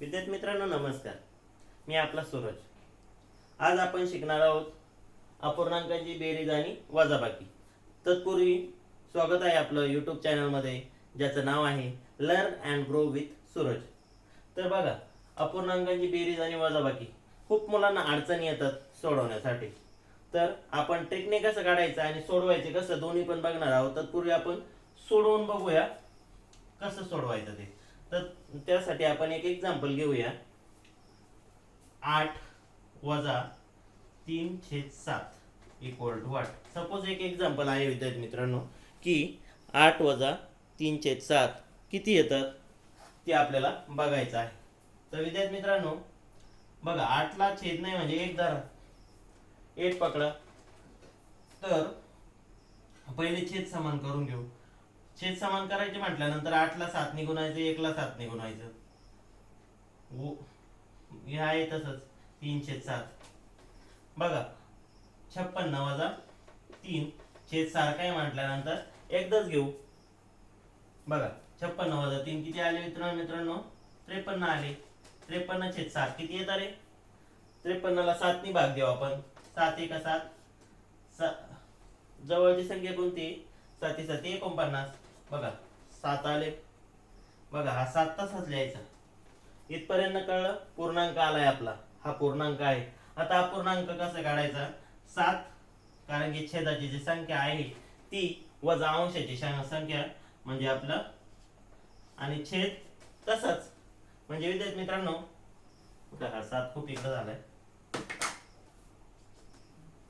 विद्यार्थी मित्रांनो नमस्कार. मी आपला सूरज. आज आपण शिकणार आहोत अपूर्णांकांची बेरीज आणि वजाबाकी. तत्पूर्वी स्वागत आहे आपलं यूट्यूब चॅनलमध्ये ज्याचं नाव आहे learn and grow with Suraj तर बघा अपूर्णांकांची बेरीज आणि वजाबाकी खूप मुलांना अडचणी येतात सोडवण्यासाठी. तर आपण ट्रिकने कसं काढायचं आणि सोडवायचे कसं दोन्ही पण बघणार आहोत. तत्पूर्वी आपण सोडवून बघूया कसं सोडवायचं ते. तर त्यासाठी आपण एक एक्झाम्पल घेऊया. आठ वजा तीन छेद सात इक्वल टू आठ. सपोज एक एक्झाम्पल आहे विद्यार्थी मित्रांनो की आठ वजा तीन छेद सात किती येतात? ते आपल्याला बघायचं आहे. तर विद्यार्थी मित्रांनो बघा आठला छेद नाही म्हणजे एक धरा. एक पकडा. तर पहिले छेद समान करून घेऊ. छेद समान करायचे म्हटल्यानंतर आठला सात गुणायचं एकला सात गुणायचं वो हे आहे तसंच. तीन छेद सात. बघा छप्पन्न वजा तीन छेद सारखा आहे म्हटल्यानंतर एकदाच घेऊ. बघा छप्पन्न वजा तीन किती आले मित्रांनो मित्रांनो? त्रेपन्न आले. त्रेपन्न छेद सात किती येत अरे त्रेपन्नला सातनी भाग देऊ आपण. सात एका सात. सा जवळची संख्या कोणती? साती साती एकोणपन्नास. बघा सात आले. बघा हा सात तसाच लिहायचा. इथपर्यंत कळलं? पूर्णांक आलाय आपला. हा पूर्णांक आहे. आता हा पूर्णांक कसा काढायचा? सात कारण की छेदाची जी संख्या आहे ती वजा अंशाची संख्या म्हणजे आपलं आणि छेद तसंच. म्हणजे विद्यार्थी मित्रांनो हा सात खूप इकडं झालाय.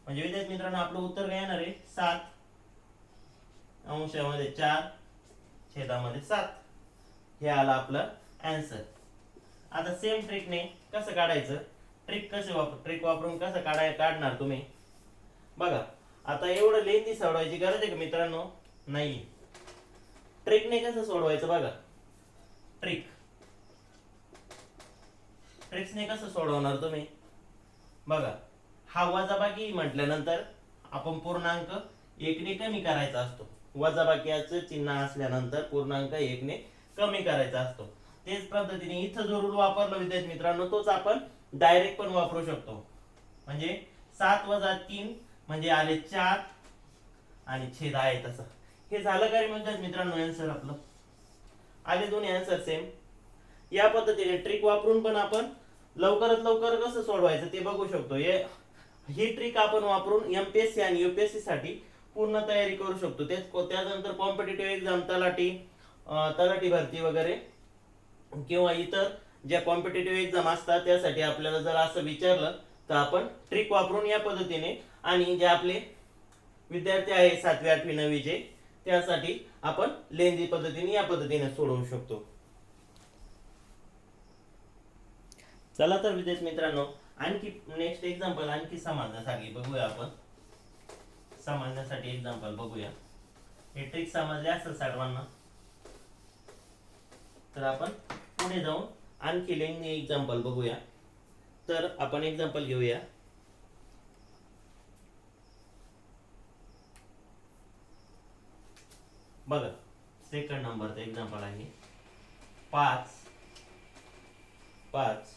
म्हणजे विद्यार्थी मित्रांनो आपलं उत्तर काय येणार आहे? सात. अंशामध्ये चार. छेदामध्ये सात. हे आलं आपलं अँसर आता सेम ट्रिकने कसं काढायचं? ट्रिक कसे वापर ट्रिक वापरून कसं काढाय काढणार तुम्ही? बघा आता एवढं लेंदी सोडवायची गरज आहे का मित्रांनो? नाही ट्रिकने कसं सोडवायचं बघा? ट्रिक ट्रिक्सने कसं सोडवणार तुम्ही? बघा हा वजाबाकी म्हटल्यानंतर आपण पूर्णांक एकने कमी करायचा असतो. वजाबाकीचं चिन्ह असल्यानंतर पूर्णांक एकने कमी करायचा असतो. तेच पद्धतीने इथं जो रूल वापरला विद्यार्थी मित्रांनो तोच आपण डायरेक्ट पण वापरू शकतो. म्हणजे सात वजा तीन म्हणजे आले चार आणि छेद आहे तसं. हे झालं का रे म्हणतात मित्रांनो आन्सर आपलं? आले दोन्ही आन्सर सेम या पद्धतीने ट्रिक वापरून पण आपण लवकरात लवकर कसं सोडवायचं ते बघू शकतो. हे ही ट्रिक आपण वापरून एमपीएससी आणि युपीएससी साठी पूर्ण तयारी करू शकतो. तेच त्यानंतर कॉम्पिटेटिव्ह एक्झाम तलाठी तलाठी भरती वगैरे किंवा इतर ज्या कॉम्पिटेटिव्ह एक्झाम असतात त्यासाठी आपल्याला जर असं विचारलं तर आपण ट्रिक वापरून या पद्धतीने आणि जे आपले विद्यार्थी आहे सातवी आठवी नववीचे त्यासाठी आपण लेंदी पद्धतीने या पद्धतीने सोडवू शकतो. चला तर विद्यार्थी मित्रांनो आणखी नेक्स्ट एक्झाम्पल आणखी समाजासाठी बघूया आपण. समजण्यासाठी एक्झाम्पल बघूया. हे ट्रिक समजले असेल सर्वांना तर आपण पुढे जाऊन आणखी लेंगने एक्झाम्पल बघूया. तर आपण एक्झाम्पल घेऊया. बघा सेकंड नंबरचं एक्झाम्पल आहे. पाच पाच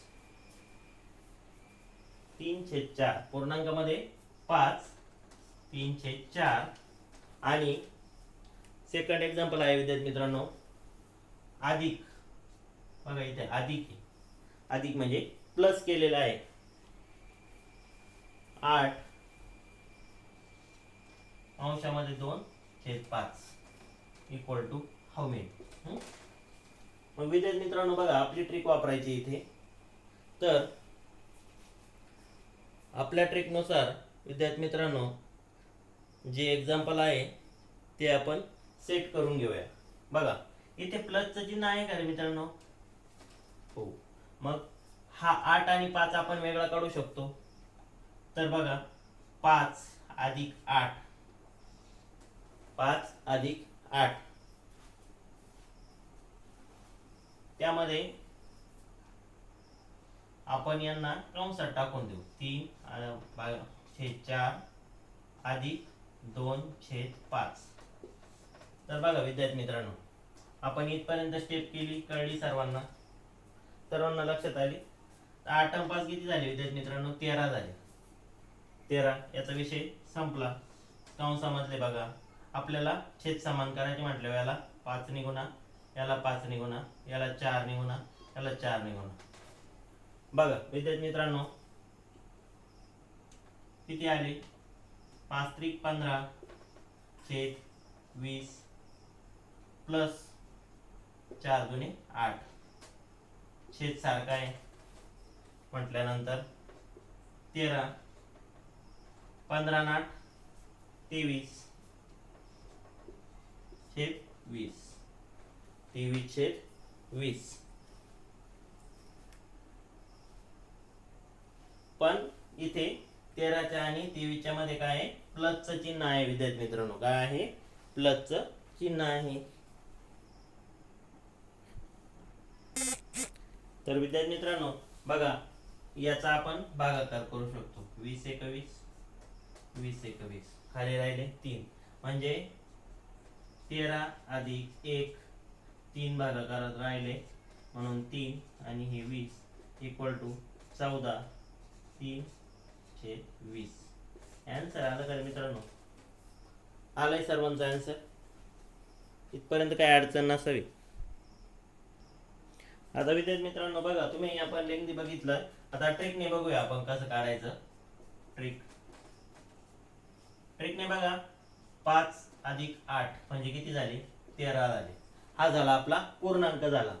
तीन छेद चार. पूर्णांकामध्ये पाच तीन छेद चार. आणि सेकंड एक्झाम्पल आहे विद्यार्थी मित्रांनो अधिक. बघा इथे अधिक अधिक म्हणजे प्लस केलेलं आहे. आठ. अंशामध्ये दोन छेद पाच. इक्वल टू हाऊ मेनी मग विद्यार्थी मित्रांनो बघा आपली ट्रिक वापरायची इथे. तर आपल्या ट्रिकनुसार विद्यार्थी मित्रांनो जे एक्झाम्पल आहे ते आपण सेट करून घेऊया. बघा इथे प्लसचं चिन्ह आहे का रे मित्रांनो? हो. मग हा आठ आणि पाच आपण वेगळा काढू शकतो. तर बघा पाच अधिक आठ. पाच अधिक आठ. त्यामध्ये आपण यांना कंसात टाकून देऊ. तीन अं, चार अधिक दोन छेद पाच. तर बघा विद्यार्थी मित्रांनो आपण इथपर्यंत स्टेप केली कळली सर्वांना? सर्वांना लक्षात आली? आठ पाच किती झाले विद्यार्थी मित्रांनो? तेरा झाले. तेरा याचा विषय संपला. कंसामधले बघा? आपल्याला छेद समान करायचे म्हटल्यावर याला पाच निगुणा याला पाच निगुणा याला चार निगुणा याला चार निगुणा बघा विद्यार्थी मित्रांनो किती आले? पाच त्रिक पंधरा छेद वीस प्लस चार दुने आठ. छेद सारखा आहे म्हटल्यानंतर तेरा पंधरा नाट आठ तेवीस. छेद वीस. तेवीस छेद वीस. पण इथे तेराच्या आणि तेवीसच्या मध्ये काय आहे? प्लसचं चिन्ह आहे विद्यार्थी मित्रांनो. काय आहे? प्लसचं चिन्ह आहे. तर विद्यार्थी मित्रांनो बघा याचा आपण भागाकार करू शकतो. वीस एकवीस वीस एकवीस. खाली राहिले तीन. म्हणजे तेरा अधिक एक तीन भागाकारात राहिले. म्हणून तीन आणि हे वीस इक्वल टू चौदा. तीन छेद वीस. ॲन्सर आलं का मित्रांनो? आलंय सर्वांचा आन्सर इथपर्यंत काय अडचण नसावी. आता विद्यार्थी मित्रांनो बघा तुम्ही आपण लेंगदी बघितलं आता ट्रिकने बघूया आपण कसं काढायचं. ट्रिक ट्रिकने बघा. पाच अधिक आठ म्हणजे किती झाले? तेरा झाले. हा झाला आपला पूर्णांक झाला.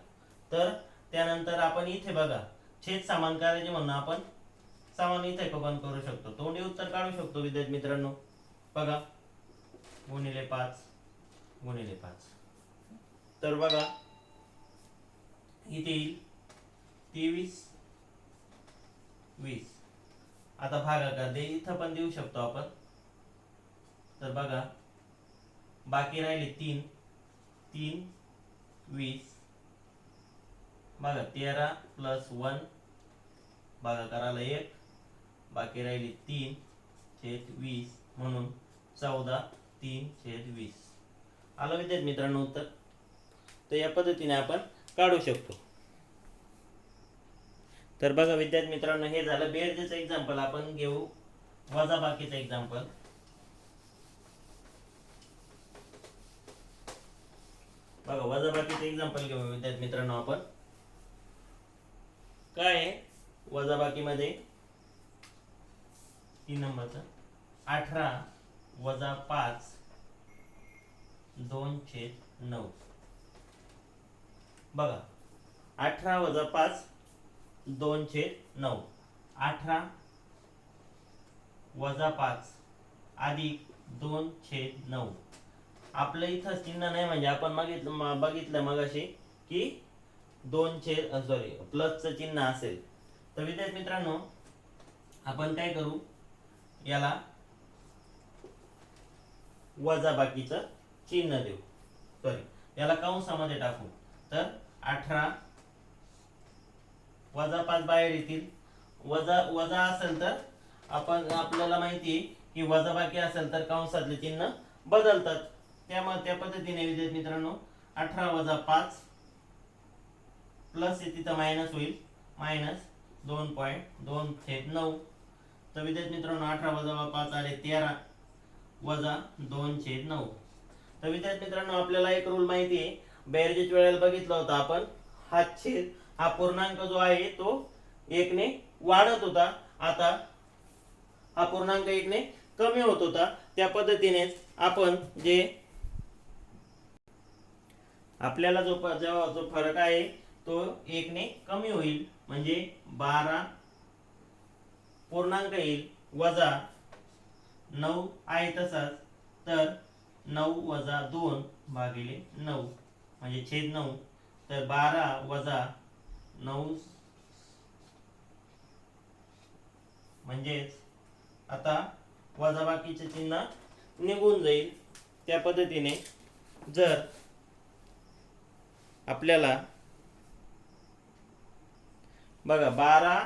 तर त्यानंतर आपण इथे बघा. छेद समान करायचे म्हणून आपण सामान इथे पण करू शकतो. तोंडी उत्तर काढू शकतो विद्यार्थी मित्रांनो. बघा. गुणिले पाच गुणिले पाच. तर बघा. इथे येईल. तेवीस वीस. आता भागाकार दे. इथं पण देऊ शकतो आपण. तर बघा. बाकी राहिले तीन. तीन वीस. बघा तेरा प्लस वन. भागाकाराला एक. बाकी राहिली तीन छेद वीस म्हणून चौदा तीन छेद वीस. आलं विद्यार्थी मित्रांनो उत्तर? तर या पद्धतीने आपण काढू शकतो. तर बघा विद्यार्थी मित्रांनो हे झालं बेरजेचं एक्झाम्पल आपण घेऊ वजा बाकीचं एक्झाम्पल बघा वजा बाकीचं एक्झाम्पल घेऊ विद्यार्थी मित्रांनो आपण. काय आहे? वजाबाकीमध्ये तीन नंबरचं अठरा वजा पाच दोन छेद नऊ. बघा अठरा वजा पाच दोन छेद नऊ. अठरा वजा पाच अधिक दोन छेद नऊ. आपलं इथं चिन्ह नाही म्हणजे आपण बघितलं मग बघितलं की दोन छेद सॉरी प्लसचं चिन्ह असेल. तर विद्यार्थी मित्रांनो आपण काय करू? याला वजा बाकीचं चिन्ह देऊ. सॉरी याला कंसामध्ये टाकू. तर अठरा वजा पाच बाहेर येतील. वजा वजा असेल तर आपण आपल्याला माहिती आहे की वजा बाकी असेल तर कंसातले चिन्ह बदलतात. त्यामुळे त्या पद्धतीने विद्यार्थी मित्रांनो अठरा वजा पाच प्लस तिथं मायनस होईल. मायनस दोन पॉईंट दोन थेट नऊ. तर विद्यार्थी मित्रांनो अठरा वजा पाच आले तेरा वजा दोन छेद नऊ. तर विद्यार्थी मित्रांनो आपल्याला एक रूल माहिती आहे. बेरजेच वेळेला बघितलं होतं आपण हा छेद हा पूर्णांक जो आहे तो एकने वाढत होता. आता हा पूर्णांक एकने कमी होत होता. त्या पद्धतीनेच आपण जे आपल्याला जो जेव्हा जो फरक आहे तो एकने कमी होईल. म्हणजे बारा पूर्णांक येईल वजा नऊ आहे तसाच तर नऊ वजा दोन भागिले नऊ म्हणजे छेद नऊ. तर बारा वजा नऊ म्हणजेच आता वजाबाकीचे चिन्ह निघून जाईल. त्या पद्धतीने जर आपल्याला बघा बारा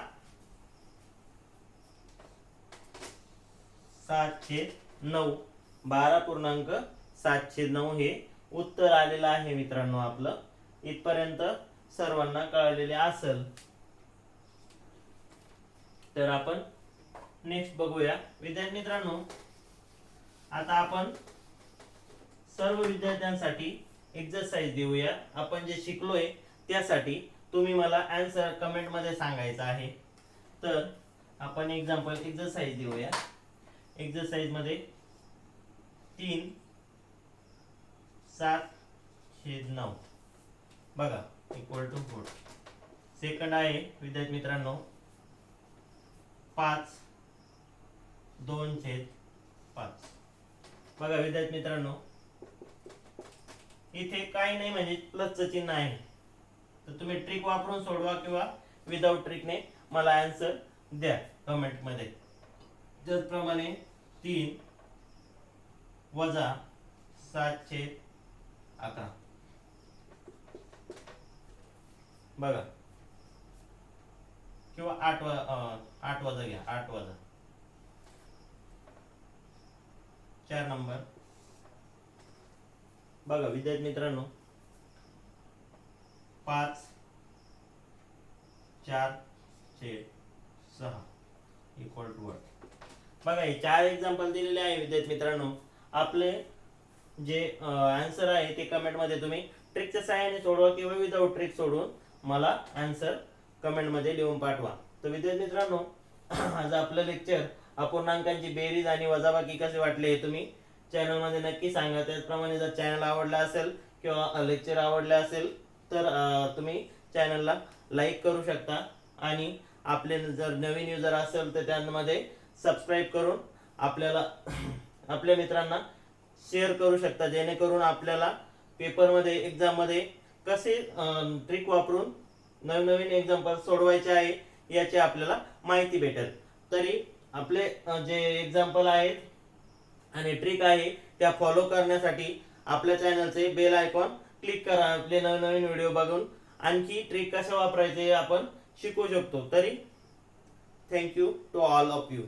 सातशे नऊ. बारा पूर्णांक सातशे नऊ हे उत्तर आलेलं आहे मित्रांनो आपलं. इथपर्यंत सर्वांना कळलेले असेल. तर आपण नेक्स्ट बघूया. विद्यार्थी मित्रांनो आता आपण सर्व विद्यार्थ्यांसाठी एक्झरसाइज देऊया. आपण जे शिकलोय त्यासाठी तुम्ही मला आन्सर कमेंटमध्ये आहे. तर आपण एक्झाम्पल एक्झरसाइज देऊया. एक्सरसाइजमध्ये तीन सात छेद नऊ. बघा इक्वल टू फोर सेकंड आहे विद्यार्थी मित्रांनो पाच दोन छेद पाच. बघा विद्यार्थी मित्रांनो इथे काही नाही म्हणजे प्लसचं चिन्ह आहे. तर तुम्ही ट्रिक वापरून सोडवा किंवा विदाऊट ट्रिकने मला आन्सर द्या कमेंटमध्ये त्याचप्रमाणे तीन वजा सातशे अकरा. बघा. किंवा आठ वा आठ वजा घ्या आठ वजा. चार नंबर. बघा विद्यार्थी मित्रांनो. पाच चार छेद सहा. इक्वल टू वन बघा हे चार एक्झाम्पल दिलेले आहे विद्यार्थी मित्रांनो. आपले जे आन्सर आहे ते कमेंटमध्ये तुम्ही ट्रिकच्या सहाय्याने सोडवा किंवा विदाऊट ट्रिक सोडून मला आन्सर कमेंटमध्ये लिहून पाठवा. तर विद्यार्थी मित्रांनो आज आपलं लेक्चर अपूर्णांकांची बेरीज आणि वजाबाकी कसे वाटले हे तुम्ही चॅनलमध्ये नक्की सांगा. त्याचप्रमाणे जर चॅनल आवडला असेल किंवा लेक्चर आवडले असेल तर तुम्ही चॅनलला लाईक करू शकता. आणि आपले जर नवीन युजर असेल तर त्यांमध्ये सबस्क्राईब करून आपल्याला आपल्या मित्रांना शेअर करू शकता. जेणेकरून आपल्याला पेपरमध्ये एक्झाममध्ये कसे ट्रिक वापरून नवीन नवीन एक्झाम्पल सोडवायचे आहे याची आपल्याला माहिती भेटेल. तरी आपले जे एक्झाम्पल आहेत आणि ट्रिक आहे त्या फॉलो करण्यासाठी आपल्या चॅनलचे बेल आयकॉन क्लिक करा. आपले नवीन नवीन व्हिडिओ बघून आणखी ट्रिक कशा वापरायचे हे आपण शिकू शकतो. तरी thank you to all of you